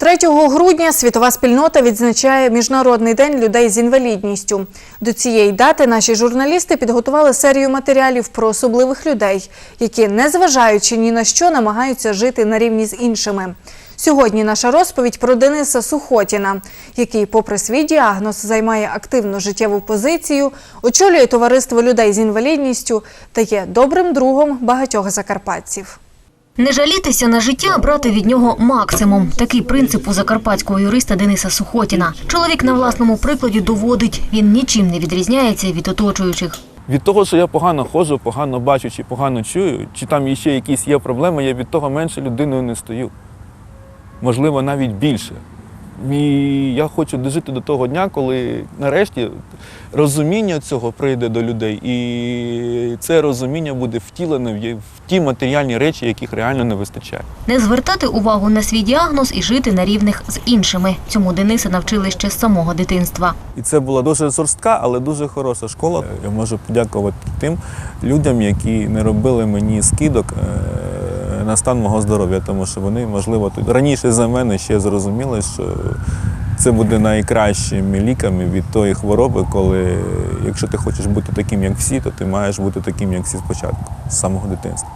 3 грудня світова спільнота відзначає Міжнародний день людей з інвалідністю. До цієї дати наші журналісти підготували серію матеріалів про особливих людей, які, незважаючи ні на що, намагаються жити на рівні з іншими. Сьогодні наша розповідь про Дениса Сухотіна, який, попри свій діагноз, займає активну життєву позицію, очолює товариство людей з інвалідністю та є добрим другом багатьох закарпатців. Не жалітися на життя, а брати від нього максимум. Такий принцип у закарпатського юриста Дениса Сухотіна. Чоловік на власному прикладі доводить, він нічим не відрізняється від оточуючих. Від того, що я погано ходжу, погано бачу чи погано чую, чи там ще якісь є проблеми, я від того менше людиною не стою. Можливо, навіть більше. І я хочу дожити до того дня, коли нарешті розуміння цього прийде до людей, і це розуміння буде втілене в ті матеріальні речі, яких реально не вистачає. Не звертати увагу на свій діагноз і жити на рівних з іншими. Цьому Дениса навчили ще з самого дитинства. І це була дуже жорстка, але дуже хороша школа. Я можу подякувати тим людям, які не робили мені скидок е, на стан мого здоров'я, тому що вони, можливо, тут раніше за мене ще зрозуміли, що це буде найкращими ліками від тої хвороби, коли якщо ти хочеш бути таким, як всі, то ти маєш бути таким, як всі спочатку, з самого дитинства.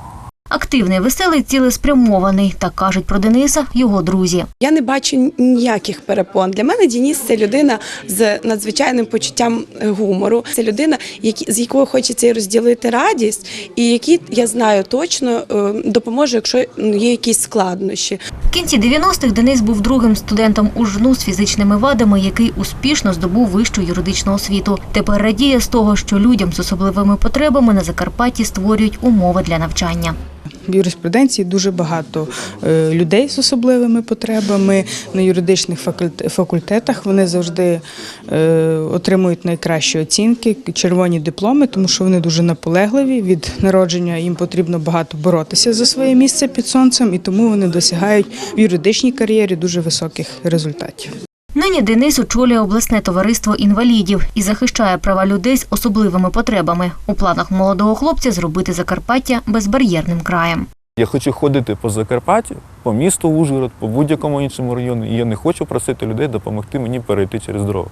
Активний, веселий, цілеспрямований, так кажуть про Дениса його друзі. Я не бачу ніяких перепон. Для мене Дініс це людина з надзвичайним почуттям е, гумору. Це людина, з якою хочеться розділити радість, і який я знаю точно е, допоможе, якщо є якісь складнощі. В кінці 90-х Денис був другим студентом у ЖНУ з фізичними вадами, який успішно здобув вищу юридичну освіту. Тепер радіє з того, що людям з особливими потребами на Закарпатті створюють умови для навчання. В юриспруденції дуже багато е, людей з особливими потребами на юридичних факультетах. Вони завжди е, отримують найкращі оцінки, червоні дипломи, тому що вони дуже наполегливі. Від народження їм потрібно багато боротися за своє місце під сонцем, і тому вони досягають в юридичній кар'єрі дуже високих результатів. Нині Денис очолює обласне товариство інвалідів і захищає права людей з особливими потребами. У планах молодого хлопця зробити Закарпаття безбар'єрним краєм. Я хочу ходити по Закарпаттю, по місту Ужгород, по будь-якому іншому району, і я не хочу просити людей допомогти мені перейти через дорогу.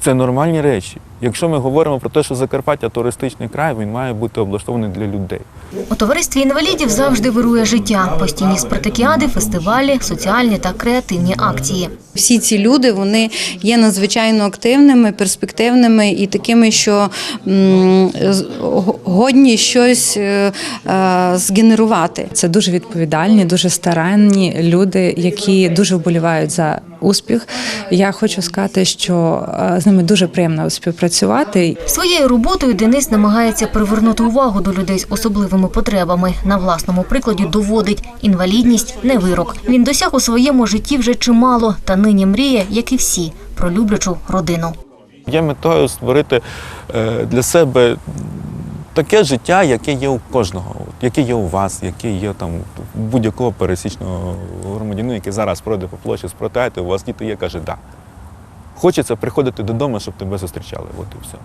Це нормальні речі. Якщо ми говоримо про те, що Закарпаття туристичний край, він має бути облаштований для людей. У товаристві інвалідів завжди вирує життя, постійні спартакіади, фестивалі, соціальні та креативні акції. Всі ці люди вони є надзвичайно активними, перспективними і такими, що годні щось е, е, згенерувати. Це дуже відповідальні, дуже старанні люди, які дуже вболівають за успіх. Я хочу сказати, що е, з ними дуже приємно співпрацювати. Своєю роботою Денис намагається привернути увагу до людей з особливими потребами. На власному прикладі доводить інвалідність не вирок. Він досяг у своєму житті вже чимало, та нині мріє, як і всі, про люблячу родину. Я метою створити е, для себе таке життя, яке є у кожного, яке є у вас, яке є там будь-якого пересічного громадянина, який зараз пройде по площі, спротаєте, у вас діти є, каже, да. Хочеться приходити додому, щоб тебе зустрічали. От і все.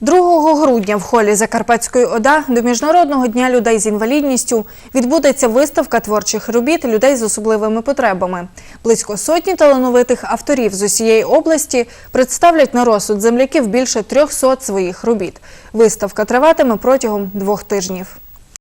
2 грудня в холі Закарпатської ОДА до Міжнародного дня людей з інвалідністю відбудеться виставка творчих робіт людей з особливими потребами. Близько сотні талановитих авторів з усієї області представлять на розсуд земляків більше 300 своїх робіт. Виставка триватиме протягом двох тижнів.